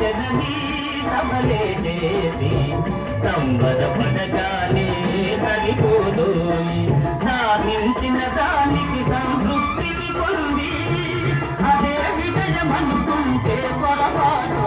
జననీ కమలే చేసి సంబర పడగానే సరిపోదు సాధించిన దానికి సంతృప్తిని పొంది అదే విజయం అనుకుంటే పొరపాటు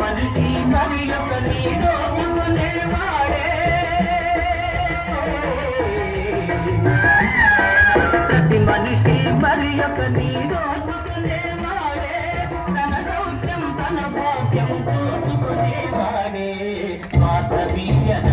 మనకి కవియొక నీడో వాడే ప్రతి మనిషి మరి యొక్క నీడో తన దౌత్యం తన భాగ్యం కోసుకునేవాడే మాత్రీయత